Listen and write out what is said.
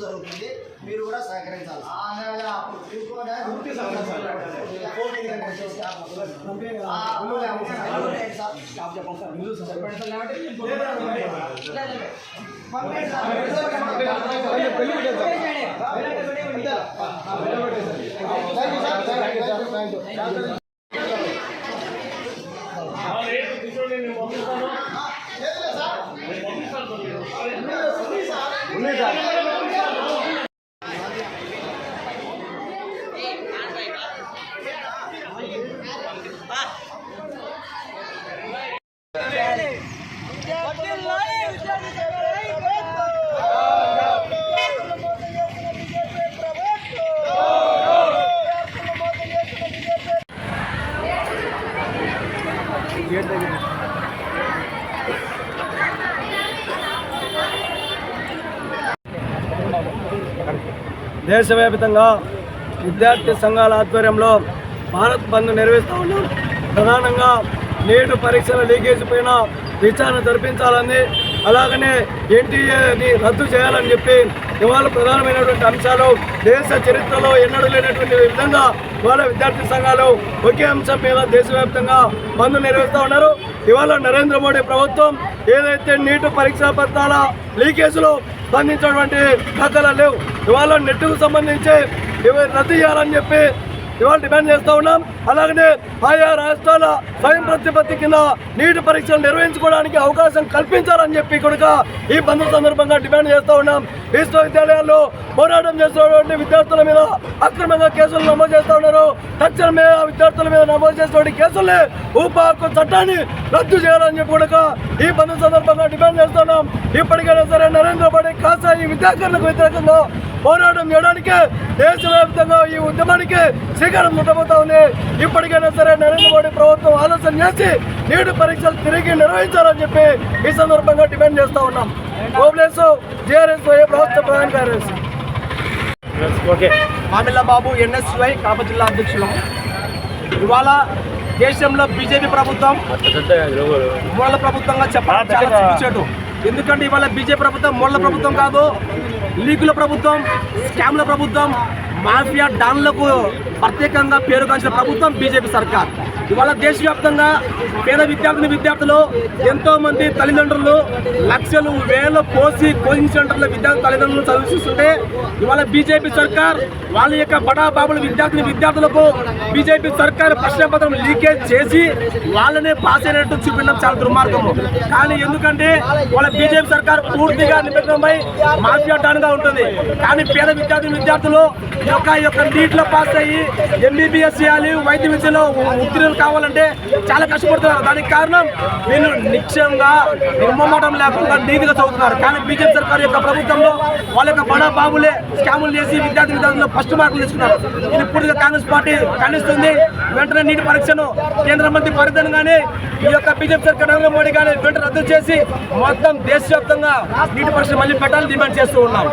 జరుగుతుంది మీరు కూడా సహకరించాలి Gracias. దేశవ్యాప్తంగా విద్యార్థి సంఘాల ఆధ్వర్యంలో భారత్ బంద్ నిర్వహిస్తూ ఉన్నాం. ప్రధానంగా నేడు పరీక్షల లీకేజ్ పైన విచారణ జరిపించాలని అలాగనే ఎన్టీఏని రద్దు చేయాలని చెప్పి ఇవాళ ప్రధానమైనటువంటి అంశాలు దేశ చరిత్రలో ఎన్నడూ లేనటువంటి విధంగా ఇవాళ విద్యార్థి సంఘాలు ఒకే అంశం మీద దేశవ్యాప్తంగా బంద్ నిర్వహిస్తూ ఉన్నారు. ఇవాళ నరేంద్ర మోడీ ప్రభుత్వం ఏదైతే నీటు పరీక్షా పత్రాల లీకేజ్లో స్పందించినటువంటి కథలు లేవు. ఇవాళ నెట్కు సంబంధించి ఇవి రద్దు చేయాలని చెప్పి ఇవాళ డిమాండ్ చేస్తూ ఉన్నాం. అలాగనే ఆయా రాష్ట్రాల స్వయం ప్రతిపత్తి కింద నీటి పరీక్షలు నిర్వహించుకోవడానికి అవకాశం కల్పించాలని చెప్పి కనుక ఈ బంద్ సందర్భంగా డిమాండ్ చేస్తూ ఉన్నాం. విశ్వవిద్యాలయాల్లో పోరాటం చేస్తున్నటువంటి విద్యార్థుల మీద అక్రమంగా కేసులు నమోదు చేస్తూ ఉన్నారు. తక్షణమే ఆ విద్యార్థుల మీద నమోదు చేసినటువంటి కేసుల్ని ఊపా హక్కు చట్టాన్ని రద్దు చేయాలని చెప్పి కూడా ఈ బంద్ సందర్భంగా డిమాండ్ చేస్తున్నాం ఇప్పటికైనా సరే నరేంద్ర మోడీ కాసా ఈ విద్యార్థులకు వ్యతిరేకంగా పోరాటం చేయడానికి దేశవ్యాప్తంగా ఈ ఉద్యమానికి శ్రీకారం చుట్టబోతా ఉంది. ఇప్పటికైనా సరే నరేంద్ర మోడీ ప్రభుత్వం ఆలోచన చేసి నీటి పరీక్షలు తిరిగి నిర్వహించాలని చెప్పి ఈ సందర్భంగా డిమాండ్ చేస్తా ఉన్నాం. ఓబ్లేస్ జిఆర్ఎస్ రాష్ట్ర ప్రధాన కార్యదర్శి. ఓకే. బాబు ఎన్ఎస్వై కడప జిల్లా అధ్యక్షులం. ఇవాళ దేశంలో బీజేపీ ప్రభుత్వం మూల ప్రభుత్వంగా సిగ్గుచేటు. ఎందుకంటే ఇవాళ బీజేపీ ప్రభుత్వం మూల ప్రభుత్వం కాదు. లీకుల ప్రభుత్వం స్కామ్ల ప్రభుత్వం మాఫియా డాన్లకు ప్రత్యేకంగా పేరుగాంచిన ప్రభుత్వం బీజేపీ సర్కార్. ఇవాళ దేశవ్యాప్తంగా పేద విద్యార్థిని విద్యార్థులు ఎంతోమంది తల్లిదండ్రులు లక్షలు వేల పోసి కోచింగ్ సెంటర్ల విద్యార్థి తల్లిదండ్రులు చదివిస్తుంటే ఇవాళ బీజేపీ సర్కార్ వాళ్ళ యొక్క బడా బాబుల విద్యార్థిని విద్యార్థులకు బీజేపీ సర్కార్ ప్రశ్న పత్రం లీకేజ్ చేసి వాళ్ళనే పాస్ అయినట్టు చూపించడం చాలా దుర్మార్గము. కానీ ఎందుకంటే వాళ్ళ బీజేపీ సర్కార్ పూర్తిగా నిమగ్నమై మాఫియా డాన్ ఉంటుంది. కానీ పేద విద్యార్థి విద్యార్థులు యొక్క యొక్క నీట్లో పాస్ అయ్యి ఎంబీబీఎస్ చేయాలి వైద్య విద్యలో ఉత్తీర్ణులు కావాలంటే చాలా కష్టపడుతున్నారు. దానికి కారణం వీళ్ళు నిశ్చయంగా నిర్మమాటం లేకుండా నీతిగా చదువుతున్నారు. కానీ బీజేపీ సర్కార్ యొక్క ప్రభుత్వంలో వాళ్ళ యొక్క బడా బాబులే స్కాములు చేసి విద్యార్థి విద్యార్థులు ఫస్ట్ మార్కులు తీసుకున్నారు. ఇది పూర్తిగా కాంగ్రెస్ పార్టీ ఖండిస్తుంది వెంటనే నీటి పరీక్షను కేంద్ర మంత్రి పరిధన్ కానీ ఈ యొక్క బీజేపీ సర్కార్ నరేంద్ర మోడీ కానీ వెంటనే రద్దు చేసి మొత్తం దేశవ్యాప్తంగా నీటి పరీక్ష మళ్ళీ పెట్టాలని డిమాండ్ చేస్తూ ఉన్నాం.